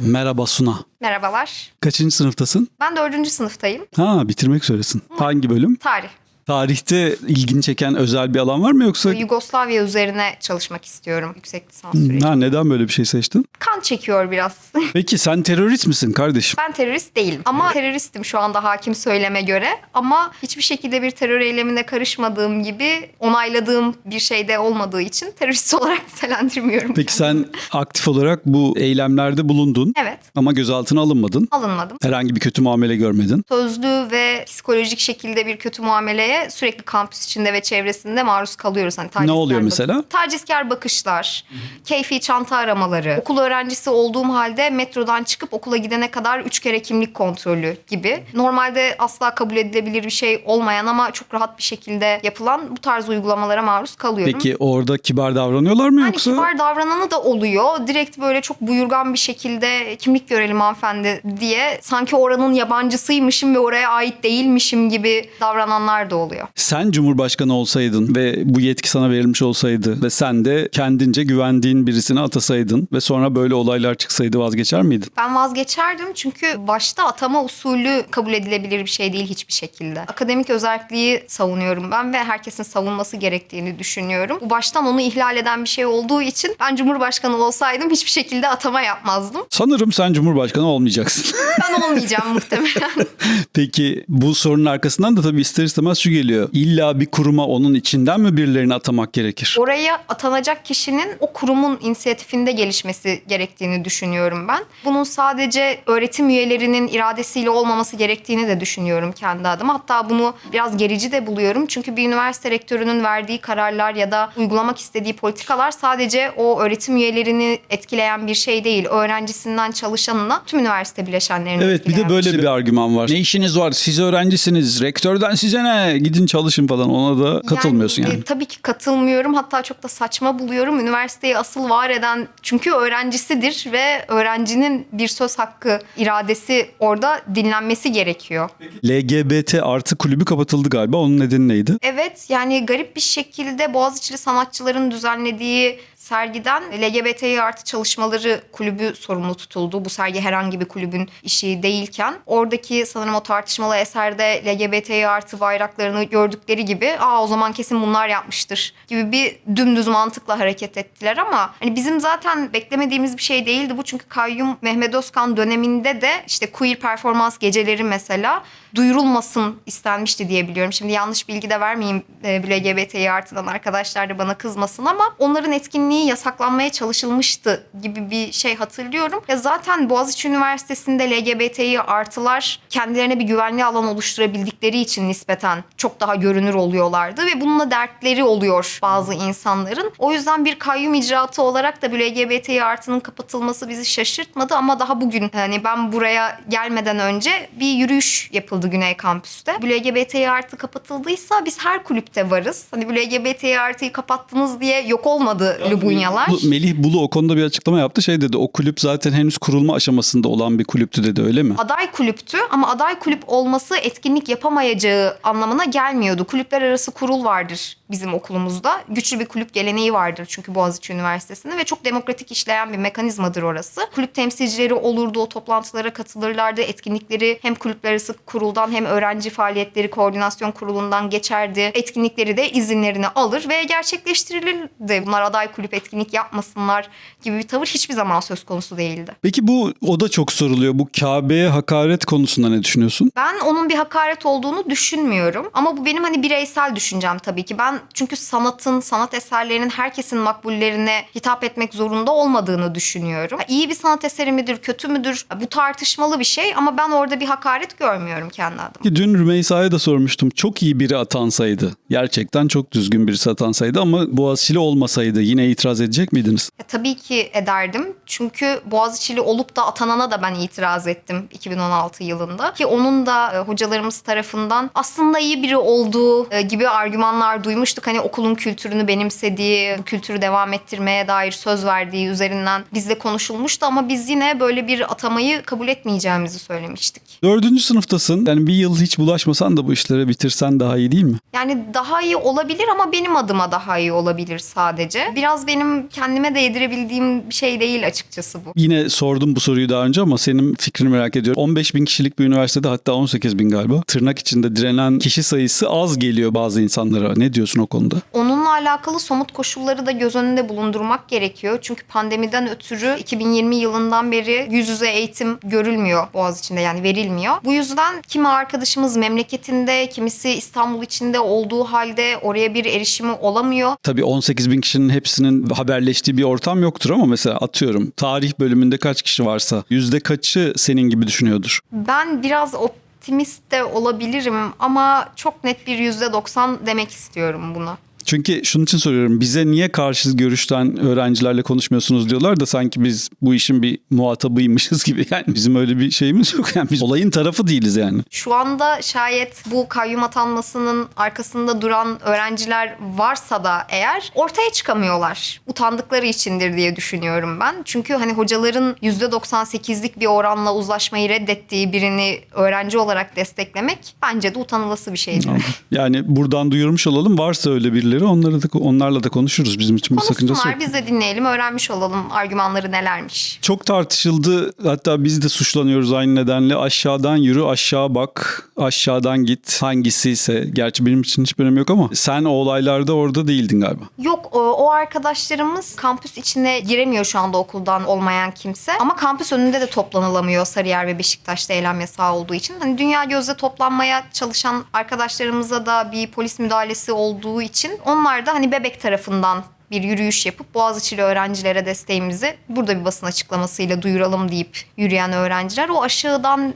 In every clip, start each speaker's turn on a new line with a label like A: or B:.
A: Merhaba Suna.
B: Merhabalar.
A: Kaçıncı sınıftasın?
B: Ben dördüncü sınıftayım.
A: Ha bitirmek üzeresin. Hangi bölüm?
B: Tarih.
A: Tarihte ilgini çeken özel bir alan var mı yoksa?
B: Yugoslavya üzerine çalışmak istiyorum yüksek lisans süreci.
A: Ha, neden böyle bir şey seçtin?
B: Kan çekiyor biraz.
A: Peki sen terörist misin kardeşim?
B: ben terörist değilim ama teröristim şu anda hakim söyleme göre. Ama hiçbir şekilde bir terör eylemine karışmadığım gibi onayladığım bir şeyde olmadığı için terörist olarak nitelendirmiyorum.
A: Peki sen aktif olarak bu eylemlerde bulundun
B: Evet.
A: ama gözaltına alınmadın.
B: Alınmadım.
A: Herhangi bir kötü muamele görmedin.
B: Sözlü ve psikolojik şekilde bir kötü muameleye sürekli kampüs içinde ve çevresinde maruz kalıyoruz. Hani
A: Ne oluyor mesela?
B: Tacizkar bakışlar, keyfi çanta aramaları, okul öğrencisi olduğum halde metrodan çıkıp okula gidene kadar üç kere kimlik kontrolü gibi. Normalde asla kabul edilebilir bir şey olmayan ama çok rahat bir şekilde yapılan bu tarz uygulamalara maruz kalıyorum.
A: Peki orada kibar davranıyorlar mı
B: Yani
A: yoksa?
B: kibar davrananı da oluyor. Direkt böyle çok buyurgan bir şekilde kimlik görelim hanımefendi diye sanki oranın yabancısıymışım ve oraya ait değilmişim gibi davrananlar da oluyor.
A: Sen Cumhurbaşkanı olsaydın ve bu yetki sana verilmiş olsaydı ve sen de kendince güvendiğin birisini atasaydın ve sonra böyle olaylar çıksaydı vazgeçer miydin?
B: Ben vazgeçerdim çünkü başta atama usulü kabul edilebilir bir şey değil hiçbir şekilde. Akademik özelliği savunuyorum ben ve herkesin savunması gerektiğini düşünüyorum. Bu baştan onu ihlal eden bir şey olduğu için ben Cumhurbaşkanı olsaydım hiçbir şekilde atama yapmazdım.
A: Sanırım sen Cumhurbaşkanı olmayacaksın.
B: Ben olmayacağım muhtemelen.
A: Peki bu sorunun arkasından da tabii ister istemez şu geliyor. İlla bir kuruma onun içinden mi birilerini atamak gerekir?
B: Oraya atanacak kişinin o kurumun inisiyatifinde gelişmesi gerektiğini düşünüyorum ben. Bunun sadece öğretim üyelerinin iradesiyle olmaması gerektiğini de düşünüyorum kendi adıma. Hatta bunu biraz gerici de buluyorum. Çünkü bir üniversite rektörünün verdiği kararlar ya da uygulamak istediği politikalar sadece o öğretim üyelerini etkileyen bir şey değil. Öğrencisinden çalışanına tüm üniversite bileşenlerini
A: Evet bir de böyle bir argüman var. Ne işiniz var? Siz öğrencisiniz. Rektörden size ne? Gidin çalışın falan. Ona da katılmıyorsun yani.
B: e, tabii ki katılmıyorum. Hatta çok da saçma buluyorum. Üniversiteyi asıl var eden çünkü öğrencisidir ve öğrencinin bir söz hakkı, iradesi orada dinlenmesi gerekiyor.
A: LGBT artı kulübü kapatıldı galiba. Onun nedeni neydi?
B: Evet yani garip bir şekilde Boğaziçi'li sanatçıların düzenlediği sergiden LGBTİ artı çalışmaları kulübü sorumlu tutuldu. Bu sergi herhangi bir kulübün işi değilken. Oradaki sanırım o tartışmalı eserde LGBTİ artı bayraklarını gördükleri gibi aa o zaman kesin bunlar yapmıştır gibi bir dümdüz mantıkla hareket ettiler ama hani bizim zaten beklemediğimiz bir şey değildi bu. Çünkü Kayyum Mehmet Özkan döneminde de işte queer performans geceleri mesela duyurulmasın istenmişti diye biliyorum. Şimdi yanlış bilgi de vermeyeyim e, LGBTİ artıdan arkadaşlar da bana kızmasın ama onların etkinliği yasaklanmaya çalışılmıştı gibi bir şey hatırlıyorum. Ya zaten Boğaziçi Üniversitesi'nde LGBTİ artılar kendilerine bir güvenli alan oluşturabildikleri için nispeten çok daha görünür oluyorlardı ve bununla dertleri oluyor bazı insanların. O yüzden bir kayyum icraatı olarak da bu LGBTİ artının kapatılması bizi şaşırtmadı ama daha bugün hani ben buraya gelmeden önce bir yürüyüş yapıldı Güney Kampüs'te. Bu LGBTİ artı kapatıldıysa biz her kulüpte varız. Hani bu LGBTİ artıyı kapattınız diye yok olmadı Lubunyalar.
A: Bu- Melih Bulu o konuda bir açıklama yaptı. Şey dedi o kulüp zaten henüz kurulma aşamasında olan bir kulüptü dedi öyle mi?
B: aday kulüptü ama aday kulüp olması etkinlik yapamayacağı anlamına gelmiyordu. Kulüpler arası kurul vardır bizim okulumuzda. Güçlü bir kulüp geleneği vardır çünkü Boğaziçi Üniversitesi'nde ve çok demokratik işleyen bir mekanizmadır orası. Kulüp temsilcileri olurdu, o toplantılara katılırlardı. Etkinlikleri hem kulüpler arası kuruldan hem öğrenci faaliyetleri koordinasyon kurulundan geçerdi. Etkinlikleri de izinlerini alır ve gerçekleştirilirdi. Bunlar aday kulüp etkinlik yapmasınlar gibi bir tavır hiçbir zaman söz konusu değildi.
A: Peki bu o da çok soruluyor. Bu Kabe'ye hakaret konusunda ne düşünüyorsun?
B: Ben onun bir hakaret olduğunu düşünmüyorum. Ama bu benim hani bireysel düşüncem tabii ki. Ben çünkü sanatın, sanat eserlerinin herkesin makbullerine hitap etmek zorunda olmadığını düşünüyorum. İyi bir sanat eseri midir, kötü müdür? Bu tartışmalı bir şey ama ben orada bir hakaret görmüyorum kendi adıma.
A: Ki Dün Rümeysa'ya da sormuştum. Çok iyi biri atansaydı. Gerçekten çok düzgün birisi atansaydı ama Boğaziçi'li olmasaydı yine itiraz edecek miydiniz?
B: E, tabii ki ederdim. Çünkü Boğaziçi'li olup da atanana da ben itiraz ettim 2016 yılında. Ki onun da e, hocalarımız tarafından aslında iyi biri olduğu e, gibi argümanlar duymuştuk. Hani okulun kültürünü benimsediği, bu kültürü devam ettirmeye dair söz verdiği üzerinden bizle konuşulmuştu. Ama biz yine böyle bir atamayı kabul etmeyeceğimizi söylemiştik.
A: Dördüncü sınıftasın. Yani bir yıl hiç bulaşmasan da bu işlere bitirsen daha iyi değil mi?
B: Yani daha iyi olabilir ama benim adıma daha iyi olabilir sadece. Biraz benim kendime de yedirebildiğim bir şey değil açıkçası bu.
A: Yine sordum bu soruyu daha önce ama senin fikrini merak ediyorum. 15 bin kişilik bir üniversitede hatta 18 bin galiba. Tırnak içinde direnen kişi sayısı az geliyor bazı insanlara. Ne diyorsun o konuda?
B: Onunla alakalı somut koşulları da göz önünde bulundurmak gerekiyor. Çünkü pandemiden ötürü 2020 yılından beri yüz yüze eğitim görülmüyor Boğaziçi'nde yani verilmiyor. Bu yüzden kimi arkadaşımız memleketinde, kimisi İstanbul içinde olduğu halde oraya bir erişimi olamıyor.
A: Tabii 18 bin kişinin hepsinin haberleştiği bir ortam yoktur ama mesela atıyorum tarih bölümünde kaç kişi varsa yüzde kaçı senin gibi düşünüyordur?
B: Ben biraz optimist de olabilirim ama çok net bir %90 demek istiyorum buna.
A: Çünkü şunun için soruyorum. Bize niye karşı görüşten öğrencilerle konuşmuyorsunuz diyorlar da sanki biz bu işin bir muhatabıymışız gibi. Yani bizim öyle bir şeyimiz yok. Yani biz olayın tarafı değiliz yani.
B: Şu anda şayet bu kayyum atanmasının arkasında duran öğrenciler varsa da eğer ortaya çıkamıyorlar. Utandıkları içindir diye düşünüyorum ben. Çünkü hani hocaların %98'lik bir oranla uzlaşmayı reddettiği birini öğrenci olarak desteklemek bence de utanılası bir şeydir.
A: Yani buradan duyurmuş olalım. Varsa öyle birileri onları da, onlarla da konuşuruz. Bizim için bir sakıncası yok.
B: Biz de dinleyelim öğrenmiş olalım argümanları nelermiş.
A: Çok tartışıldı. Hatta biz de suçlanıyoruz aynı nedenle. Aşağıdan yürü, aşağı bak, aşağıdan git. Hangisi ise. Gerçi benim için hiçbir önemi yok ama sen o olaylarda orada değildin galiba.
B: Yok o, o arkadaşlarımız kampüs içine giremiyor şu anda okuldan olmayan kimse. Ama kampüs önünde de toplanılamıyor Sarıyer ve Beşiktaş'ta eylem yasağı olduğu için. Hani dünya gözle toplanmaya çalışan arkadaşlarımıza da bir polis müdahalesi olduğu için onlar da hani bebek tarafından bir yürüyüş yapıp Boğaziçi'li öğrencilere desteğimizi burada bir basın açıklamasıyla duyuralım deyip yürüyen öğrenciler o aşağıdan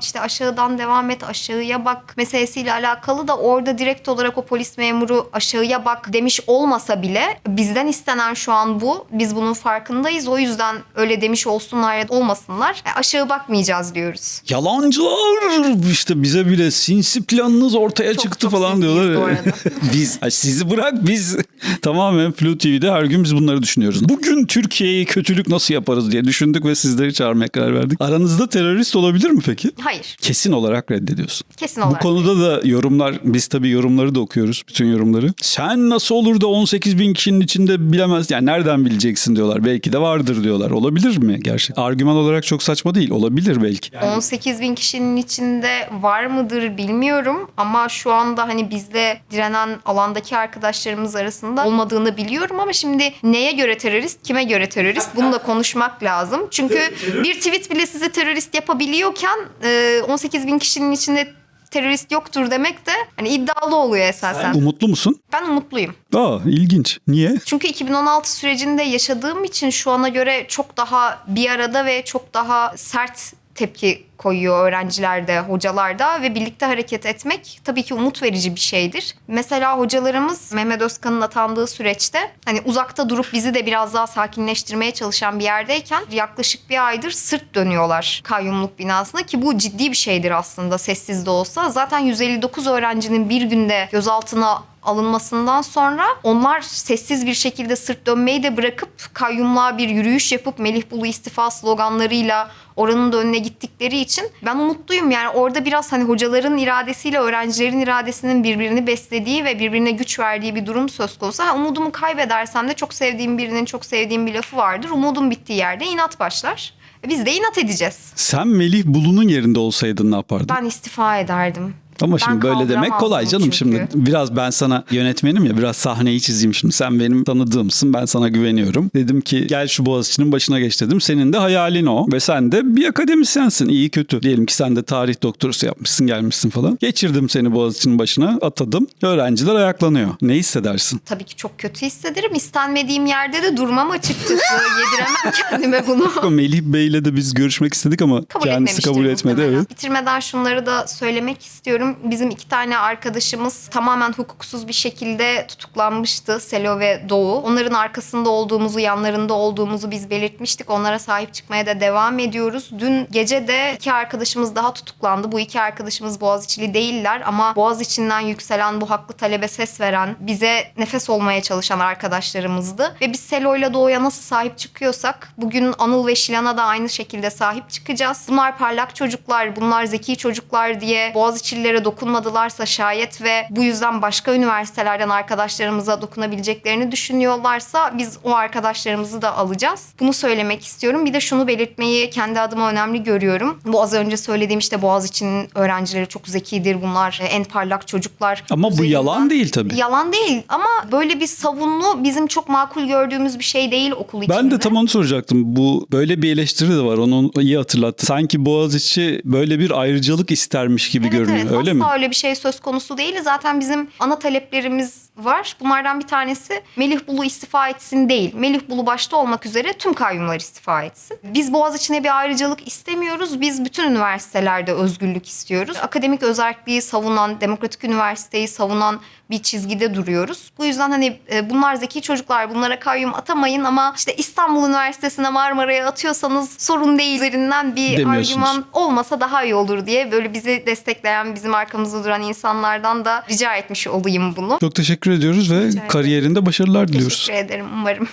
B: işte aşağıdan devam et aşağıya bak meselesiyle alakalı da orada direkt olarak o polis memuru aşağıya bak demiş olmasa bile bizden istenen şu an bu. Biz bunun farkındayız. O yüzden öyle demiş olsunlar ya da olmasınlar. E, aşağı bakmayacağız diyoruz.
A: Yalancılar işte bize bile sinsi planınız ortaya
B: Çok,
A: çıktı
B: çok
A: falan diyorlar. biz sizi bırak biz tamamen Flu TV'de her gün biz bunları düşünüyoruz. Bugün Türkiye'yi kötülük nasıl yaparız diye düşündük ve sizleri çağırmaya karar verdik. Aranızda terörist olabilir mi peki?
B: Hayır.
A: Kesin olarak reddediyorsun.
B: Kesin
A: Bu
B: olarak.
A: konuda da yorumlar, biz tabii yorumları da okuyoruz, bütün yorumları. Sen nasıl olur da 18 bin kişinin içinde bilemez, yani nereden bileceksin diyorlar. Belki de vardır diyorlar. Olabilir mi gerçekten? Argüman olarak çok saçma değil, olabilir belki.
B: 18 bin kişinin içinde var mıdır bilmiyorum ama şu anda hani bizle direnen alandaki arkadaşlarımız arasında olmadığını biliyorum ama şimdi neye göre terörist, kime göre terörist bunu da konuşmak lazım. Çünkü bir tweet bile sizi terörist yapabiliyorken e, 18 bin kişinin içinde terörist yoktur demek de hani iddialı oluyor esasen.
A: Umutlu musun?
B: Ben umutluyum.
A: Aa ilginç. Niye?
B: Çünkü 2016 sürecinde yaşadığım için şu ana göre çok daha bir arada ve çok daha sert tepki koyuyor öğrenciler de, hocalar da ve birlikte hareket etmek tabii ki umut verici bir şeydir. Mesela hocalarımız Mehmet Özkan'ın atandığı süreçte hani uzakta durup bizi de biraz daha sakinleştirmeye çalışan bir yerdeyken yaklaşık bir aydır sırt dönüyorlar kayyumluk binasına ki bu ciddi bir şeydir aslında sessiz de olsa. Zaten 159 öğrencinin bir günde gözaltına alınmasından sonra onlar sessiz bir şekilde sırt dönmeyi de bırakıp kayyumluğa bir yürüyüş yapıp Melih Bulu istifa sloganlarıyla oranın da önüne gittikleri için ben umutluyum. Yani orada biraz hani hocaların iradesiyle öğrencilerin iradesinin birbirini beslediği ve birbirine güç verdiği bir durum söz konusu. Ha, umudumu kaybedersem de çok sevdiğim birinin çok sevdiğim bir lafı vardır. Umudum bittiği yerde inat başlar. E, Biz de inat edeceğiz.
A: Sen Melih Bulu'nun yerinde olsaydın ne yapardın?
B: Ben istifa ederdim.
A: Ama
B: Ben
A: şimdi böyle demek kolay canım
B: çünkü.
A: şimdi. Biraz ben sana yönetmenim ya biraz sahneyi çizeyim şimdi. Sen benim tanıdığımsın ben sana güveniyorum. Dedim ki gel şu Boğaziçi'nin başına geç dedim. Senin de hayalin o ve sen de bir akademisyensin iyi kötü. Diyelim ki sen de tarih doktorası yapmışsın gelmişsin falan. Geçirdim seni Boğaziçi'nin başına atadım. Öğrenciler ayaklanıyor. Ne hissedersin?
B: Tabii ki çok kötü hissederim. İstenmediğim yerde de durmam açıkçası. Yediremem kendime bunu.
A: Melih Bey'le de biz görüşmek istedik ama
B: kabul
A: kendisi kabul etmedi. Evet.
B: Bitirmeden şunları da söylemek istiyorum. Bizim iki tane arkadaşımız tamamen hukuksuz bir şekilde tutuklanmıştı. Selo ve Doğu. Onların arkasında olduğumuzu, yanlarında olduğumuzu biz belirtmiştik. Onlara sahip çıkmaya da devam ediyoruz. Dün gece de iki arkadaşımız daha tutuklandı. Bu iki arkadaşımız Boğaziçi'li değiller ama Boğaziçi'nden yükselen bu haklı talebe ses veren, bize nefes olmaya çalışan arkadaşlarımızdı. Ve biz Selo ile Doğu'ya nasıl sahip çıkıyorsak bugün Anıl ve Şilan'a da aynı şekilde sahip çıkacağız. Bunlar parlak çocuklar, bunlar zeki çocuklar diye Boğaziçi'lilere üniversitelere dokunmadılarsa şayet ve bu yüzden başka üniversitelerden arkadaşlarımıza dokunabileceklerini düşünüyorlarsa biz o arkadaşlarımızı da alacağız. Bunu söylemek istiyorum. Bir de şunu belirtmeyi kendi adıma önemli görüyorum. Bu az önce söylediğim işte Boğaziçi'nin öğrencileri çok zekidir. Bunlar en parlak çocuklar.
A: Ama bu yalan değil tabii.
B: Yalan değil ama böyle bir savunma bizim çok makul gördüğümüz bir şey değil okul içinde.
A: Ben de tam onu soracaktım. Bu böyle bir eleştiri de var. Onu iyi hatırlattı. Sanki Boğaziçi böyle bir ayrıcalık istermiş gibi
B: Evet,
A: görünüyor.
B: evet.
A: öyle
B: Asla
A: mi?
B: öyle bir şey söz konusu değil. Zaten bizim ana taleplerimiz var. Bunlardan bir tanesi Melih Bulu istifa etsin değil. Melih Bulu başta olmak üzere tüm kayyumlar istifa etsin. Biz Boğaziçi'ne bir ayrıcalık istemiyoruz. Biz bütün üniversitelerde özgürlük istiyoruz. Akademik özelliği savunan, demokratik üniversiteyi savunan bir çizgide duruyoruz. Bu yüzden hani e, bunlar zeki çocuklar bunlara kayyum atamayın ama işte İstanbul Üniversitesi'ne Marmara'ya atıyorsanız sorun değil üzerinden bir argüman olmasa daha iyi olur diye böyle bizi destekleyen, bizim arkamızda duran insanlardan da rica etmiş olayım bunu.
A: Çok teşekkür ediyoruz ve kariyerinde başarılar diliyoruz.
B: Teşekkür ederim umarım.